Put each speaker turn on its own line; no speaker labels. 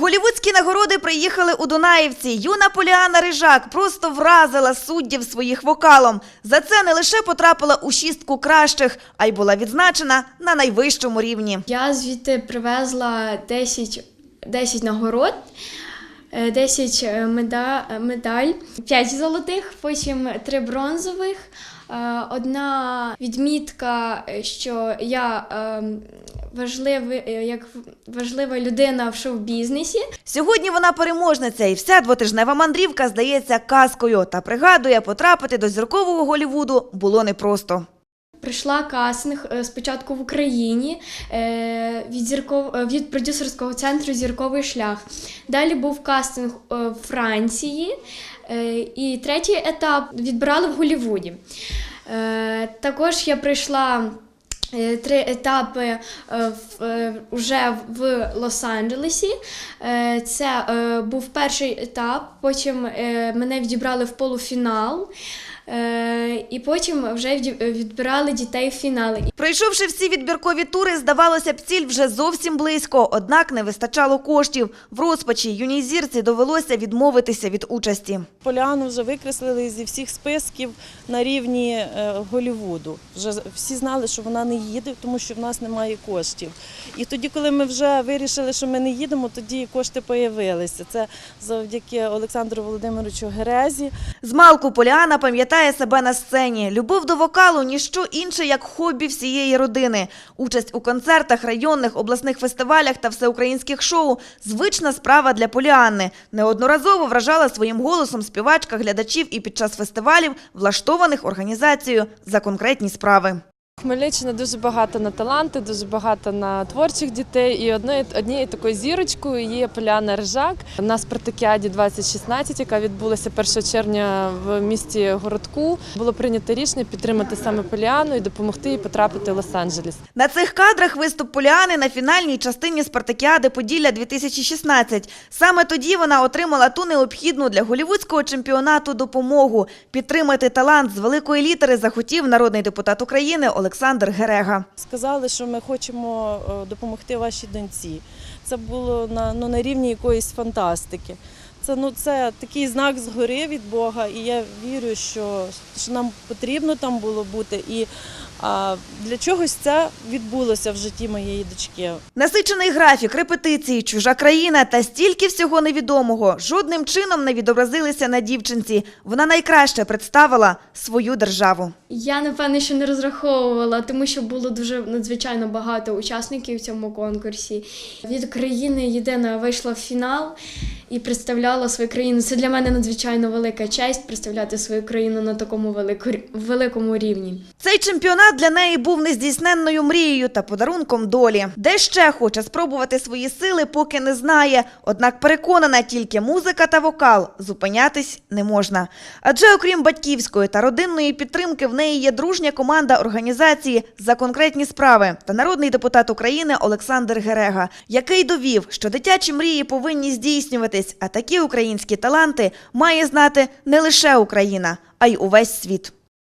Голівудські нагороди приїхали у Дунаївці. Юна Поліана Рижак просто вразила суддів своїх вокалом. За це не лише потрапила у шістку кращих, а й була відзначена на найвищому рівні.
Я звідти привезла 10, 10 нагород, е, 10 е, меда, е, медаль, 5 золотих, потім 3 бронзових. е, Одна відмітка, е, що я ем, важливий, е, як важлива людина в шоу-бізнесі.
Сьогодні вона переможниця, і вся двотижнева мандрівка здається казкою та пригадує, потрапити до зіркового Голівуду було непросто.
Прийшла кастинг е, спочатку в Україні е, від, зірков... від продюсерського центру Зірковий шлях. Далі був кастинг в Франції. І третій етап відбирали в Голлівуді. Е, Також я пройшла е, три етапи вже в, е, в Лос-Анджелесі. Е, Це е, був перший етап, потім е, мене відібрали в полуфінал. Е, І потім вже відбирали дітей в фінали.
Пройшовши всі відбіркові тури, здавалося б, ціль вже зовсім близько, однак не вистачало коштів. В розпачі юній зірці довелося відмовитися від участі.
Поліану вже викреслили зі всіх списків на рівні е, Голлівуду. Вже всі знали, що вона не їде, тому що в нас немає коштів. І тоді, коли ми вже вирішили, що ми не їдемо, тоді кошти появилися. Це завдяки Олександру Володимировичу Герезі.
Змалку Поліана пам'ятає себе на сцені. Любов до вокалу – ніщо інше, як хобі всієї родини. Участь у концертах, районних, обласних фестивалях та всеукраїнських шоу – звична справа для Поліанни. Неодноразово вражала своїм голосом співачка глядачів і під час фестивалів, влаштованих організацією за конкретні справи.
Хмельниччина дуже багата на таланти, дуже багата на творчих дітей. І одною однією такою зірочкою є Поляна Рижак на спартакіаді 2016, яка відбулася 1 червня в місті Городку. Було прийнято рішення підтримати саме Поліану і допомогти їй потрапити в Лос-Анджелес.
На цих кадрах виступ Поліани на фінальній частині Спартакіади Поділля 2016. Саме тоді вона отримала ту необхідну для голівудського чемпіонату допомогу. Підтримати талант з великої літери захотів народний депутат України Олександр Герега.
Сказали, що ми хочемо е, допомогти вашій доньці. Це було на, ну, на рівні якоїсь фантастики. Це, ну, це такий знак згори від Бога, і я вірю, що, що нам потрібно там було бути. І а, для чогось це відбулося в житті моєї дочки.
Насичений графік, репетиції, чужа країна та стільки всього невідомого жодним чином не відобразилися на дівчинці. Вона найкраще представила свою державу.
Я напевне, що не розраховувала, тому що було дуже надзвичайно багато учасників в цьому конкурсі. Від країни єдина вийшла в фінал і представляла свою країну. Це для мене надзвичайно велика честь представляти свою країну на такому велико- великому рівні.
Цей чемпіонат для неї був нездійсненною мрією та подарунком долі. Де ще хоче спробувати свої сили, поки не знає. Однак переконана, тільки музика та вокал зупинятись не можна. Адже окрім батьківської та родинної підтримки, в неї є дружня команда організації за конкретні справи та народний депутат України Олександр Герега, який довів, що дитячі мрії повинні здійснюватись, а такі українські таланти має знати не лише Україна, а й увесь світ.